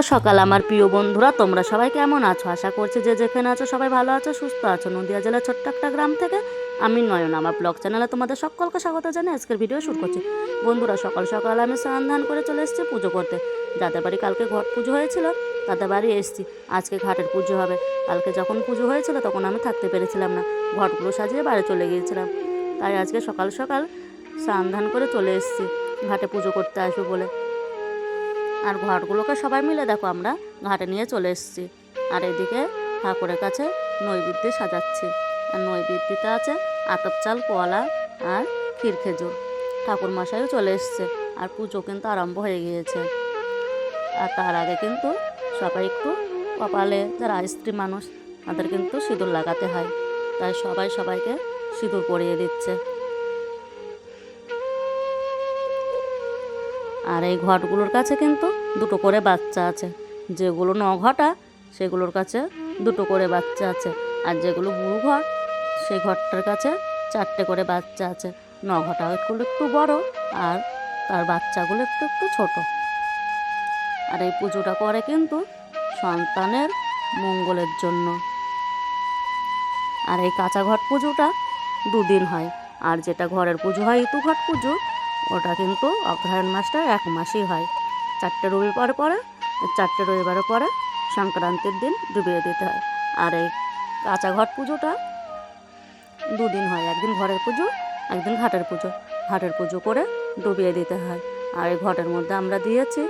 সকাল, আমার প্রিয় বন্ধুরা, তোমরা সবাই কেমন আছো? আশা করছি যে যেখানে আছো সবাই ভালো আছো, সুস্থ আছো। নদিয়া জেলার ছোট্ট একটা গ্রাম থেকে আমি নয়ন। আমার ব্লগ চ্যানেলে তোমাদের সকলকে স্বাগত জানাই আজকের ভিডিও শুরু করছি। বন্ধুরা, সকাল সকাল আমি স্নান ধান করে চলে এসেছি পুজো করতে। যাদের বাড়ি কালকে ঘট পুজো হয়েছিল, তাদের বাড়ি এসেছি। আজকে ঘাটের পুজো হবে। কালকে যখন পুজো হয়েছিল, তখন আমি থাকতে পেরেছিলাম না। ঘটগুলো সাজিয়ে বাড়ি চলে গিয়েছিলাম। তাই আজকে সকাল সকাল স্নান ধান করে চলে এসেছি। ঘাটে পুজো করতে আসব বলে। আর ঘরগুলোকে সবাই মিলে দেখো, আমরা ঘাটে নিয়ে চলে এসেছি। আর এদিকে ঠাকুরের কাছে নৈবেদ্য সাজাচ্ছি। আর নৈবেদ্যতে আছে আতপ চাল কলা আর ক্ষীর খেজুর। ঠাকুর মশাইও চলে এসছে, আর পুজো কিন্তু আরম্ভ হয়ে গিয়েছে। আর তার আগে কিন্তু সবাই একটু কপালে যারা স্ত্রী মানুষ, তাদের কিন্তু সিঁদুর লাগাতে হয়। তাই সবাই সবাইকে সিঁদুর পরিয়ে দিচ্ছে। আর এই ঘটগুলোর কাছে কিন্তু দুটো করে বাচ্চা আছে। যেগুলো ন ঘটা, সেগুলোর কাছে দুটো করে বাচ্চা আছে। আর যেগুলো বুড়ো ঘর, সেই ঘরটার কাছে চারটে করে বাচ্চা আছে। ন ঘটা ওইগুলো একটু বড় আর তার বাচ্চাগুলো একটু একটু ছোট। আর এই পুজোটা করে কিন্তু সন্তানের মঙ্গলের জন্য। আর এই কাঁচা ঘট পুজোটা দুদিন হয়। আর যেটা ঘরের পুজো হয়, ইতু ঘট পুজো ওটা কিন্তু অগ্রহায়ণ মাসটা এক মাসই হয়। চারটে রবিবার পরে, চারটে রবিবারের পরে সংক্রান্তির দিন ডুবিয়ে দিতে হয়। আর এই কাঁচা ঘট পুজোটা দুদিন হয়, একদিন ঘরের পুজো, একদিন ঘাটের পুজো। ঘাটের পুজো করে ডুবিয়ে দিতে হয়। আর এই ঘটের মধ্যে আমরা দিয়েছি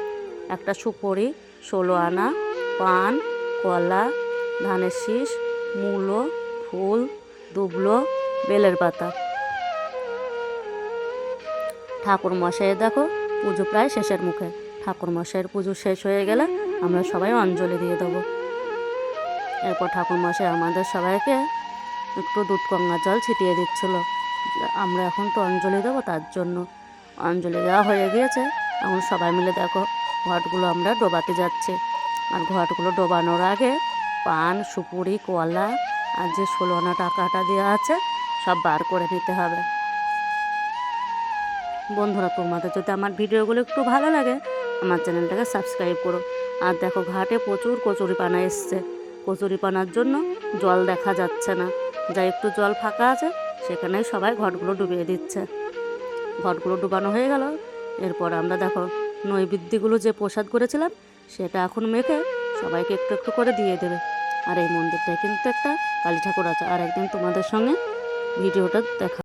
একটা সুপরি, ষোলো আনা, পান, কলা, ধানের শীষ, মূলো, ফুল, দুবলো, বেলের পাতা। ঠাকুর মশাইয়ের দেখো, পুজো প্রায় শেষের মুখে। ঠাকুর মশাইয়ের পুজো শেষ হয়ে গেলে আমরা সবাই অঞ্জলি দিয়ে দেবো। এরপর ঠাকুর মশাই আমাদের সবাইকে একটু দুধ গঙ্গা জল ছিটিয়ে দিচ্ছিল। আমরা এখন তো অঞ্জলি দেবো তার জন্য। অঞ্জলি দেওয়া হয়ে গিয়েছে। এখন সবাই মিলে দেখো, ঘটগুলো আমরা ডোবাতে যাচ্ছি। আর ঘটগুলো ডোবানোর আগে পান, সুপুরি, কলা আর যে ষোলো আনা টাকাটা দেওয়া আছে, সব বার করে নিতে হবে। বন্ধুরা, তোমাদের যদি আমার ভিডিওগুলো একটু ভালো লাগে, আমার চ্যানেলটাকে সাবস্ক্রাইব করো। আর দেখো, ঘাটে প্রচুর কচুরি পানা এসছে। কচুরি পানার জন্য জল দেখা যাচ্ছে না। যা একটু জল ফাঁকা আছে সেখানেই সবাই ঘটগুলো ডুবিয়ে দিচ্ছে। ঘটগুলো ডুবানো হয়ে গেল। এরপর আমরা দেখো, নৈবেদ্যগুলো যে প্রসাদ করেছিলাম, সেটা এখন মেখে সবাইকে একটু একটু করে দিয়ে দেবে। আর এই মন্দিরটায় কিন্তু একটা কালী ঠাকুর আছে। আর একদিন তোমাদের সঙ্গে ভিডিওটা দেখা